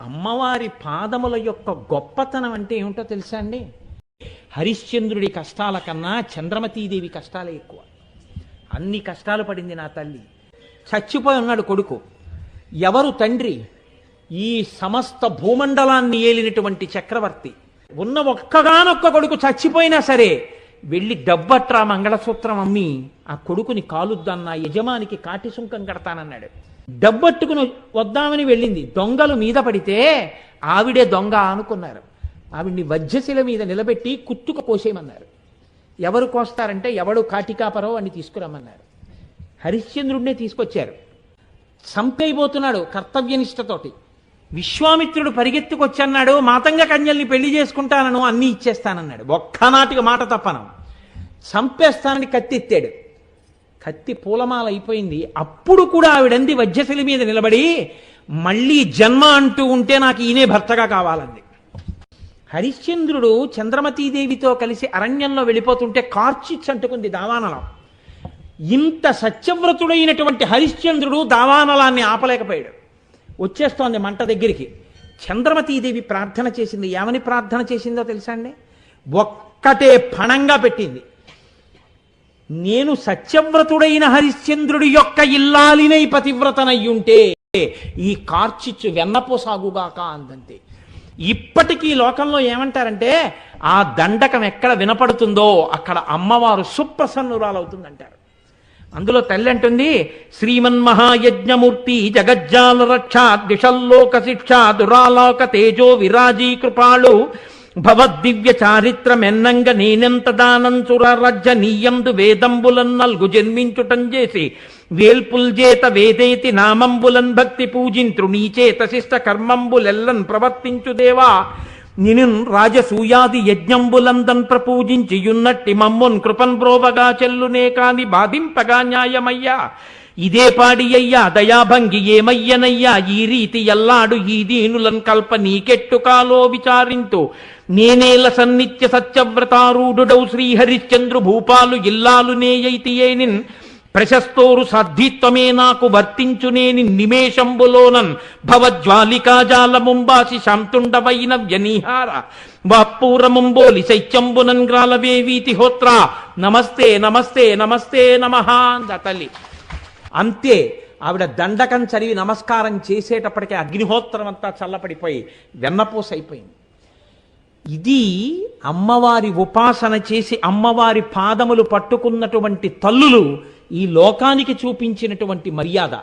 అమ్మవారి పాదముల యొక్క గొప్పతనం అంటే ఏమిటో తెలుసా అండి? హరిశ్చంద్రుడి కష్టాల కన్నా చంద్రమతీదేవి కష్టాలే ఎక్కువ. అన్ని కష్టాలు పడింది నా తల్లి. చచ్చిపోయి ఉన్నాడు కొడుకు. ఎవరు తండ్రి? ఈ సమస్త భూమండలాన్ని ఏలినటువంటి చక్రవర్తి. ఉన్న ఒక్కగానొక్క కొడుకు చచ్చిపోయినా సరే వెళ్ళి డబ్బట్రా మంగళసూత్రం అమ్మి ఆ కొడుకుని కాలుద్దన్న యజమానికి కాటి సుంకం కడతానన్నాడు. డబ్బట్టుకుని వద్దామని వెళ్ళింది. దొంగలు మీద పడితే ఆవిడే దొంగ అనుకున్నారు. ఆవిడ్ని వజ్రశిల మీద నిలబెట్టి కుత్తుక కోసేయమన్నారు ఎవరు కోస్తారంటే ఎవడు కాటికాపరో అని తీసుకురమ్మన్నారు. హరిశ్చంద్రుడినే తీసుకొచ్చారు. చంపైపోతున్నాడు కర్తవ్యనిష్టతోటి. విశ్వామిత్రుడు పరిగెత్తుకొచ్చన్నాడు మాతంగ కన్యల్ని పెళ్ళి చేసుకుంటానను అన్నీ ఇచ్చేస్తానన్నాడు. ఒక్కనాటికి మాట తప్పను. చంపేస్తానని కత్తెత్తాడు. కత్తి పూలమాల అయిపోయింది అప్పుడు కూడా ఆవిడంది వజ్రశిలి మీద నిలబడి మళ్ళీ జన్మ అంటూ ఉంటే నాకు ఈయనే భర్తగా కావాలంది. హరిశ్చంద్రుడు చంద్రమతీదేవితో కలిసి అరణ్యంలో వెళ్ళిపోతుంటే కార్చిచ్చు అంటుకుంది దావానలం. ఇంత సత్యవ్రతుడైనటువంటి హరిశ్చంద్రుడు దావానలాన్ని ఆపలేకపోయాడు. వచ్చేస్తోంది మంట దగ్గరికి. చంద్రమతీదేవి ప్రార్థన చేసింది. ఏమని ప్రార్థన చేసిందో తెలుసా అండి? ఒక్కటే పణంగా పెట్టింది. నేను సత్యవ్రతుడైన హరిశ్చంద్రుడి యొక్క ఇల్లాలినై పతివ్రతనయ్యుంటే ఈ కార్చిచ్చు వెన్నపోసాగుగాక అందంతే. ఇప్పటికీ లోకంలో ఏమంటారంటే ఆ దండకం ఎక్కడ వినపడుతుందో అక్కడ అమ్మవారు సుప్రసన్నురాలవుతుందంటారు. అందులో తల్లి అంటుంది శ్రీమన్మహాయజ్ఞమూర్తి జగజ్జాల రక్ష దిశల్లోక శిక్ష దురాలోక తేజో విరాజీ కృపాళు భవద్దివ్య చారిత్రమెన్నంగ నేనెంత దానంచుర నీయందు వేదంబులన్ నల్గు జన్మించుటం చేసి వేల్పుల్జేత వేదేతి నామంబులన్ భక్తి పూజింత్రు నీచేత శిష్ట కర్మంబులెల్లన్ ప్రవర్తించుదేవా నిను రాజసూయాది యజ్ఞంబులందన్ ప్రపూజించియున్నట్టి మమ్మున్ కృపన్ బ్రోవగా చెల్లునే కాని బాధింపగా న్యాయమయ్యా. ఇదే పాడియ్యా దయాభంగి ఏమయ్యనయ్యా ఈ రీతి ఎల్లాడు ఈ దీనులన్ కల్ప నీకెట్టు కాలో విచారింతు. నేనేల సన్నిత్య సత్యవ్రతారూఢుడౌ శ్రీహరిశ్చంద్రు భూపాలు ఇల్లాలు నేయైతియేనిన్ ప్రశస్తోరు సాధ్యత్వమే నాకు వర్తించునేని నిమేషంబులోనన్ భవజ్వాలికాజాలముంబాసి శాంతుండవైన వ్యనిహార వాపూరముంబోలి శైత్యంబునన్ గ్రాలవేవీతి హోత్ర. నమస్తే నమస్తే నమస్తే నమః తల్లి. అంతే ఆవిడ దండకం చదివి నమస్కారం చేసేటప్పటికే అగ్నిహోత్రం అంతా చల్లపడిపోయి వెన్నపూస అయిపోయింది ఇది అమ్మవారి ఉపాసన చేసి అమ్మవారి పాదములు పట్టుకున్నటువంటి తల్లులు ఈ లోకానికి చూపించినటువంటి మర్యాద.